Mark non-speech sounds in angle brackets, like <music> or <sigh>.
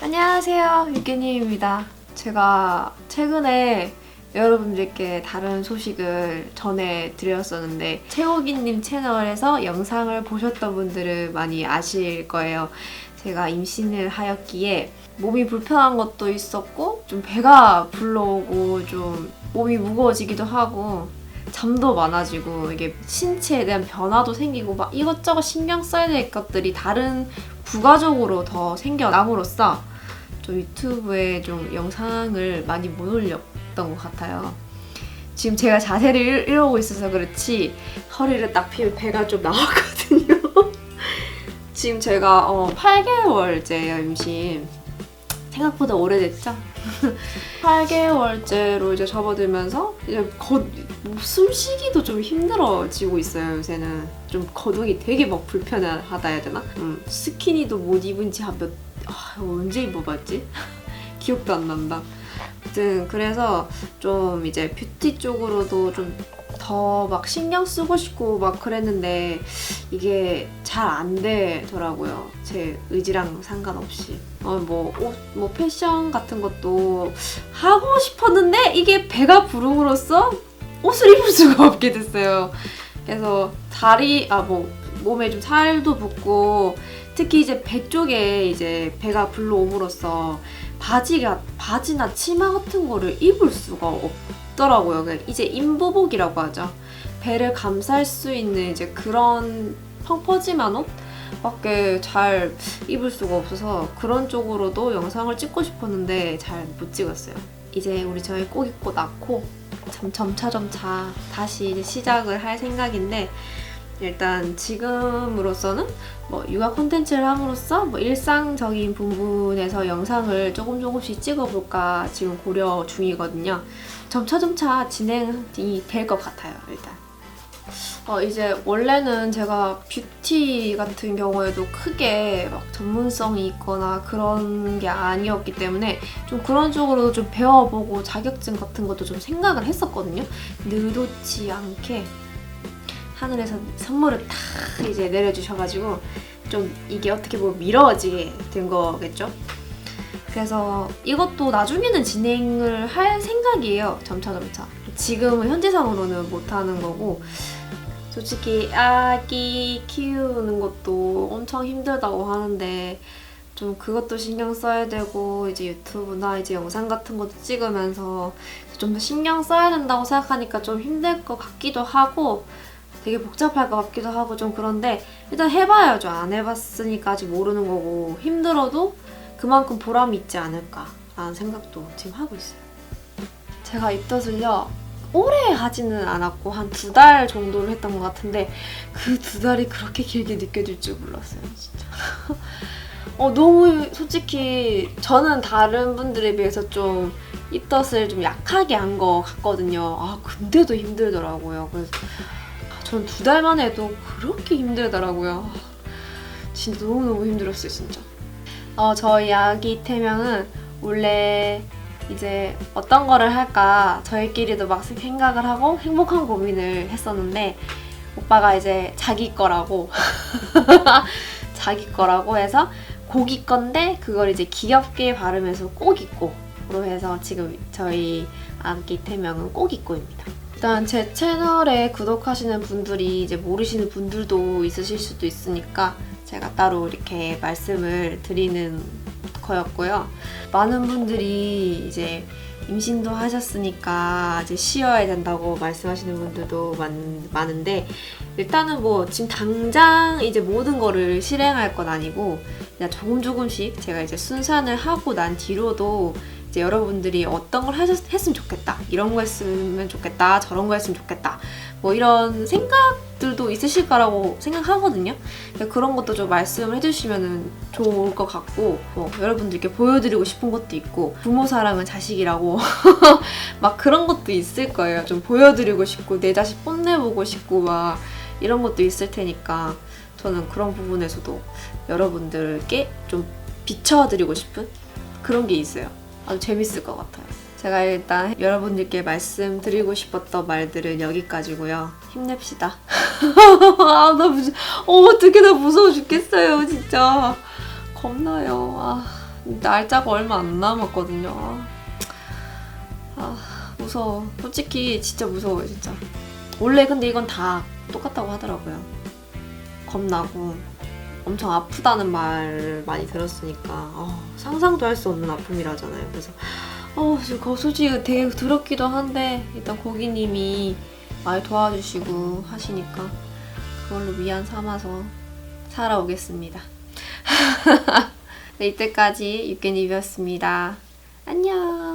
안녕하세요. 유기님입니다. 제가 최근에 여러분들께 다른 소식을 전해드렸었는데 채호기님 채널에서 영상을 보셨던 분들은 많이 아실 거예요. 제가 임신을 하였기에 몸이 불편한 것도 있었고 좀 배가 불러오고 좀 몸이 무거워지기도 하고 잠도 많아지고 이게 신체에 대한 변화도 생기고 막 이것저것 신경 써야 될 것들이 다른 부가적으로 더 생겨남으로써 좀 유튜브에 좀 영상을 많이 못 올렸던 것 같아요. 지금 제가 자세를 이러- 이러고 있어서 그렇지 허리를 딱 펴면 배가 좀 나왔거든요. <laughs> 지금 제가 어, 8개월째예요 임신. 생각보다 오래됐죠? <laughs> 8개월째로 이제 접어들면서 이제 거, 뭐 숨쉬기도 좀 힘들어지고 있어요 요새는 좀 거동이 되게 막 불편하다 해야 되나? 음, 스키니도 못 입은 지 한몇 아, 언제 입어봤지? <laughs> 기억도 안 난다. 아무튼 그래서 좀 이제 뷰티 쪽으로도 좀 더 막 신경 쓰고 싶고 막 그랬는데 이게 잘 안 되더라고요. 제 의지랑 상관없이. 어, 뭐, 옷, 뭐, 패션 같은 것도 하고 싶었는데 이게 배가 부름으로써 옷을 입을 수가 <laughs> 없게 됐어요. 그래서 다리, 아, 뭐, 몸에 좀 살도 붙고 특히 이제 배 쪽에 이제 배가 불러옴으로써 바지가, 바지나 치마 같은 거를 입을 수가 없더라고요. 그냥 이제 인보복이라고 하죠. 배를 감쌀 수 있는 이제 그런 펑퍼짐한 옷? 밖에 잘 입을 수가 없어서 그런 쪽으로도 영상을 찍고 싶었는데 잘 못 찍었어요. 이제 우리 저희 꼭 입고 낳고 점, 점차 점차 다시 이제 시작을 할 생각인데 일단 지금으로서는 뭐 육아 콘텐츠를 함으로써 뭐 일상적인 부분에서 영상을 조금 조금씩 찍어볼까 지금 고려 중이거든요. 점차 점차 진행이 될 것 같아요 일단. 어, 이제 원래는 제가 뷰티 같은 경우에도 크게 막 전문성이 있거나 그런 게 아니었기 때문에 좀 그런 쪽으로도 좀 배워보고 자격증 같은 것도 좀 생각을 했었거든요. 의도치 않게 하늘에서 선물을 탁 이제 내려주셔가지고 좀 이게 어떻게 보면 미뤄지게 된 거겠죠. 그래서 이것도 나중에는 진행을 할 생각이에요. 점차 점차. 지금은 현재상으로는 못 하는 거고 솔직히 아기 키우는 것도 엄청 힘들다고 하는데 좀 그것도 신경 써야 되고 이제 유튜브나 이제 영상 같은 것도 찍으면서 좀 더 신경 써야 된다고 생각하니까 좀 힘들 것 같기도 하고 되게 복잡할 것 같기도 하고 좀 그런데 일단 해봐야죠. 안 해봤으니까 아직 모르는 거고 힘들어도 그만큼 보람이 있지 않을까라는 생각도 지금 하고 있어요. 제가 입덧을요 오래 하지는 않았고 한 두 달 정도를 했던 것 같은데 그 두 달이 그렇게 길게 느껴질 줄 몰랐어요 진짜. <laughs> 어 너무 솔직히 저는 다른 분들에 비해서 좀 입덧을 좀 약하게 한 것 같거든요. 아 근데도 힘들더라고요. 그래서 전 두 달만 해도 그렇게 힘들더라고요. 진짜 너무너무 힘들었어요 진짜. 어 저희 아기 태명은 원래 이제 어떤 거를 할까 저희끼리도 막 생각을 하고 행복한 고민을 했었는데 오빠가 이제 자기 거라고 <laughs> 자기 거라고 해서 고기 건데 그걸 이제 귀엽게 발음해서 꼬기꼬로 해서 지금 저희 아기 태명은 꼬기꼬입니다. 일단 제 채널에 구독하시는 분들이 이제 모르시는 분들도 있으실 수도 있으니까 제가 따로 이렇게 말씀을 드리는 거였고요. 많은 분들이 이제 임신도 하셨으니까 이제 쉬어야 된다고 말씀하시는 분들도 많, 많은데 일단은 뭐 지금 당장 이제 모든 거를 실행할 건 아니고 그냥 조금 조금씩 제가 이제 순산을 하고 난 뒤로도 이제 여러분들이 어떤 걸 하셨, 했으면 좋겠다. 이런 거 했으면 좋겠다. 저런 거 했으면 좋겠다. 뭐 이런 생각 들도 있으실 거라고 생각하거든요. 그러니까 그런 것도 좀 말씀을 해주시면 좋을 것 같고 뭐 여러분들께 보여드리고 싶은 것도 있고 부모 사랑은 자식이라고 <laughs> 막 그런 것도 있을 거예요. 좀 보여드리고 싶고 내 자식 뽐내보고 싶고 막 이런 것도 있을 테니까 저는 그런 부분에서도 여러분들께 좀 비춰드리고 싶은 그런 게 있어요. 아주 재밌을 것 같아요. 제가 일단 여러분들께 말씀드리고 싶었던 말들은 여기까지고요. 힘냅시다. <laughs> 아, 나 무슨, 어, 어떻게 나 무서워 죽겠어요, 진짜. 겁나요. 아, 날짜가 얼마 안 남았거든요. 아, 아, 무서워. 솔직히 진짜 무서워요, 진짜. 원래 근데 이건 다 똑같다고 하더라고요. 겁나고 엄청 아프다는 말을 많이 들었으니까 어, 상상도 할 수 없는 아픔이라잖아요. 그래서 어, 거 솔직히 되게 더럽기도 한데 일단 고객님이 많이 도와주시고 하시니까 그걸로 위안 삼아서 살아오겠습니다. <laughs> 네, 이때까지 육개님이었습니다. 안녕.